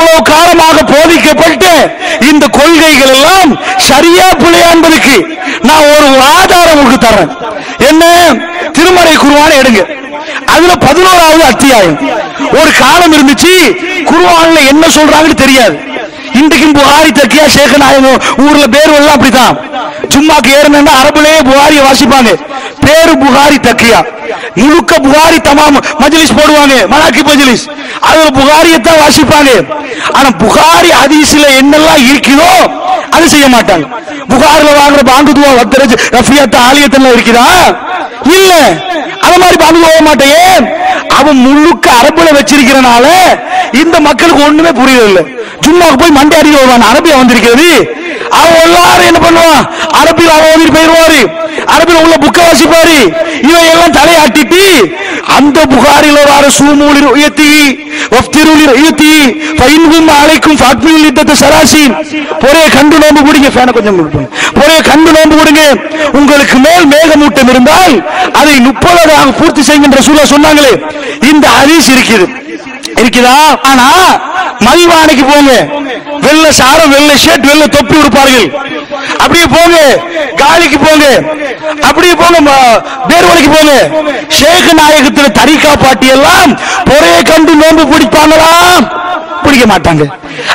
இவ்வளவு காலமாக போதிக்கப்பட்ட இந்த கொள்கைகள் எல்லாம் சரியா பிள்ளையான்பளுக்கு நான் ஒரு ஆதாரம் உங்களுக்கு தரேன் என்ன? திருமறை குருவான எடுங்க. அதுல பதினோராவது அத்தியாயம். ஒரு காலம் இருந்துச்சு குருவான்ல என்ன சொல்றாங்கன்னு தெரியாது. இன்றைக்கும் புகாரி தக்கியா சேகநாயகம் ஊர்ல பேர் எல்லாம் அப்படித்தான். சும்மாக்கு ஏறினா அரபுலேயே புகாரிய வாசிப்பாங்க. பேரு புகாரி தக்கியா? முழுக்க புகாரி தமாம் மஜ்லிஸ் போடுவாங்க மலாக்கி மஜ்லிஸ். அதுல புகாரியத்தான் வாசிப்பாங்க ஆனா புகாரி ஹதீஸ்ல என்னெல்லாம் இருக்குதோ அது செய்ய மாட்டாங்க. புகாரில வாங்குற பாண்டு துவா வத்தரஜ் ரஃபியாத்த ஆலயத்தில் இருக்குதா இல்ல. அது மாதிரி பாண்டு போக மாட்டேன். ஏன்? அவன் முழுக்க அரபுல வச்சிருக்கிறனால இந்த மக்களுக்கு ஒண்ணுமே புரியல சும்மாக்கு போய் மண்டை அடிக்க வருவான். அரபியா வந்திருக்கிறது. அவன் எல்லாரும் என்ன பண்ணுவான்? அரபியில் அவன் ஓதிட்டு போயிருவாரு அரபியில் உள்ள புக்க வாசிப்பாரு இவையெல்லாம் தலையாட்டிட்டு அந்த புகாரில வார சூமூலில் உயர்த்தி ஒஃப்திருளில் உயர்த்தி பயின்கும் அலைக்கும் ஃபக்மில் யுத்தத்தை சராசின். பொறைய கண்டு நோம்பு கொடுங்க ஃபேனை கொஞ்சம் கொடுப்போம் பொறைய கண்டு நோம்பு கொடுங்க. உங்களுக்கு மேல் மேகமூட்டம் இருந்தால் அதை முப்பதாக பூர்த்தி செய்கின்ற சூழல் சொன்னாங்களே. இந்த அரிசி இருக்குது. இருக்குதா? ஆனா மதிவானைக்கு போங்க. வெள்ளை சாரம் வெள்ள ஷர்ட் வெள்ளை தொப்பி உடுப்பார்கள். அப்படியே போங்க. காலிக்கு போங்க. அப்படியே போங்க பேர்வழிக்கு போங்க. ஷேக் நாயகத்துல தரிகா பாட்டி எல்லாம் பொறைய கண்டு நோன்பு பிடிப்பாங்களா? பிடிக்க மாட்டாங்க.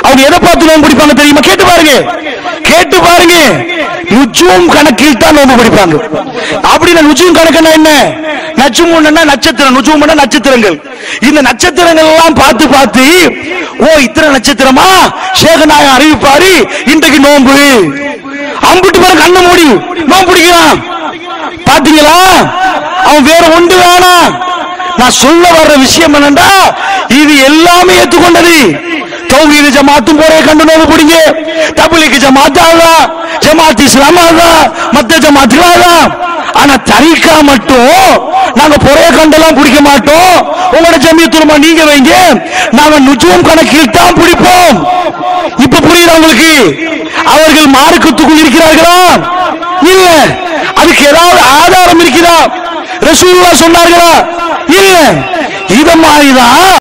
அவங்க எதை பார்த்து நோன்பு பிடிப்பாங்க தெரியுமா? கேட்டு பாருங்க. கேட்டு பாருங்க. நுஜூம் கணக்கில் தான் நோன்பு பிடிப்பாங்க. அப்படின்னா நுஜூம் கணக்குன்னா என்ன? நச்சுமுன்னா நட்சத்திரம் நுஜூம்னா நட்சத்திரங்கள். இந்த நட்சத்திரங்கள் எல்லாம் பார்த்து பார்த்து ஓ இத்தனை நட்சத்திரமா? சேகநாயகம் அறிவிப்பாரு இன்றைக்கு நோன்பு. அம்பிட்டு பேர் கண்ணை மூடி. நோன்பு பிடிக்கிறான். பாத்தீங்களா? அவன் வேற ஒன்று வேணாம் நான் சொல்ல வர்ற விஷயம் என்னண்டா இது எல்லாமே ஏத்துக்கொண்டது தௌஹீது ஜமாத்தும் போறே கண்டு நோவு பிடிங்க. தபிலிக்கு ஜமாத் ஆகலாம் ஜமாத் இஸ்லாம் ஆகலாம் மத்த ஜமாத்துகள் ஆகலாம் ஆனா தரிக்கா மட்டும் நாங்க பொறைய கண்டெல்லாம் பிடிக்க மாட்டோம். உங்களோட ஜமியத்துலமா நீங்க வைங்க. நாங்க நுஜும் கணக்கில் தான் பிடிப்போம். இப்ப புரியுது உங்களுக்கு? அவர்கள் மார்க்கத்துக்குள் இருக்கிறார்களா? இல்ல. அதுக்கு ஏதாவது ஆதாரம் இருக்குதா ரசூல்லா சொன்னார்களா? இல்ல. இத மாதிரிதான்